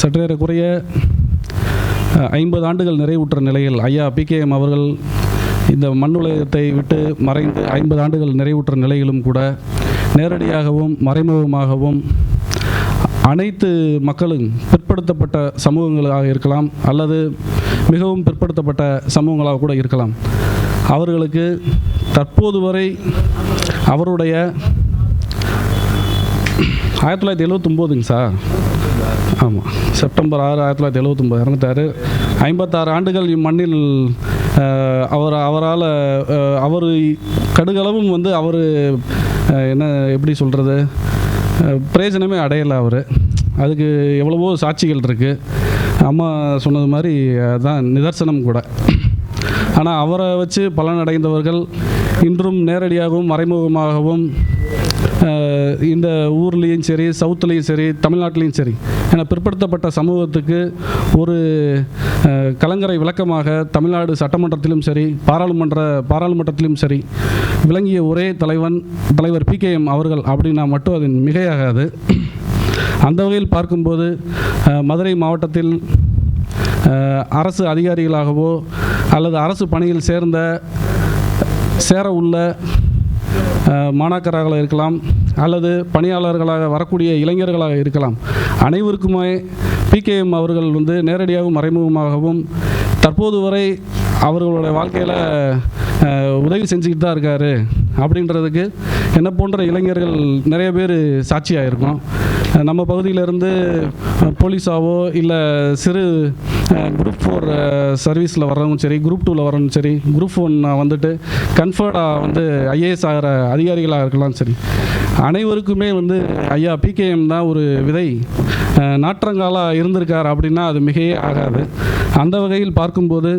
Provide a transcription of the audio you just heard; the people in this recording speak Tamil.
சற்றேறக்குறைய ஐம்பது ஆண்டுகள் நிறைவுற்ற நிலையில் ஐயா பிகேஎம் அவர்கள் இந்த மண்ணுலகத்தை விட்டு மறைந்து ஐம்பது ஆண்டுகள் நிறைவுற்ற நிலையிலும் கூட நேரடியாகவும் மறைமுகமாகவும் அனைத்து மக்களும் பிற்படுத்தப்பட்ட சமூகங்களாக இருக்கலாம் அல்லது மிகவும் பிற்படுத்தப்பட்ட சமூகங்களாக கூட இருக்கலாம். அவர்களுக்கு தற்போது வரை அவருடைய ஆயிரத்தி தொள்ளாயிரத்தி எழுவத்தொம்போதுங்க சார். ஆமாம் செப்டம்பர் ஆறு ஆயிரத்தி தொள்ளாயிரத்தி எழுவத்தொம்போது இறந்துட்டார். ஐம்பத்தாறு ஆண்டுகள் இம்மண்ணில் அவர் அவரால் அவர் கடுகளவும் வந்து அவர் என்ன எப்படி சொல்கிறது பிரயோஜனமே அடையலை அவர். அதுக்கு எவ்வளவோ சாட்சிகள் இருக்குது அம்மா சொன்னது மாதிரி அதுதான் நிதர்சனம் கூட. ஆனால் அவரை வச்சு பலனடைந்தவர்கள் இன்றும் நேரடியாகவும் மறைமுகமாகவும் இந்த ஊர்லேயும் சரி சவுத்துலேயும் சரி தமிழ்நாட்டிலையும் சரி என பிற்படுத்தப்பட்ட சமூகத்துக்கு ஒரு கலங்கரை விளக்கமாக தமிழ்நாடு சட்டமன்றத்திலும் சரி பாராளுமன்ற பாராளுமன்றத்திலும் சரி விளங்கிய ஒரே தலைவன் தலைவர் பிகேஎம் அவர்கள் அப்படின்னா மட்டும் அது மிகையாகாது. அந்த வகையில் பார்க்கும்போது மதுரை மாவட்டத்தில் அரசு அதிகாரிகளாகவோ அல்லது அரசு பணியில் சேர்ந்த சேர உள்ள மாணாக்கராக இருக்கலாம் அல்லது பணியாளர்களாக வரக்கூடிய இளைஞர்களாக இருக்கலாம். அனைவருக்குமே பிகேஎம் அவர்கள் வந்து நேரடியாகவும் மறைமுகமாகவும் தற்போது வரை அவர்களுடைய வாழ்க்கையில் உதவி செஞ்சுக்கிட்டு தான் இருக்காரு. அப்படின்றதுக்கு என்ன போன்ற இளைஞர்கள் நிறைய பேர் சாட்சியாக இருக்கோம் நம்ம பகுதியிலேருந்து போலீஸாவோ இல்லை சிறு குரூப் ஃபோர் சர்வீஸில் வர்றவங்க சரி குரூப் டூவில் வர்றவங்க சரி குரூப் ஒன் வந்துட்டு கன்ஃபர்டாக வந்து ஐஏஎஸ் ஆகிற அதிகாரிகளாக இருக்கலாம் சரி. அனைவருக்குமே வந்து ஐயா பிகேஎம் தான் ஒரு விதை. நாற்றங்காலாக இருந்திருக்கார் அப்படின்னா அது மிகையே ஆகாது. அந்த வகையில் பார்க்கும்போது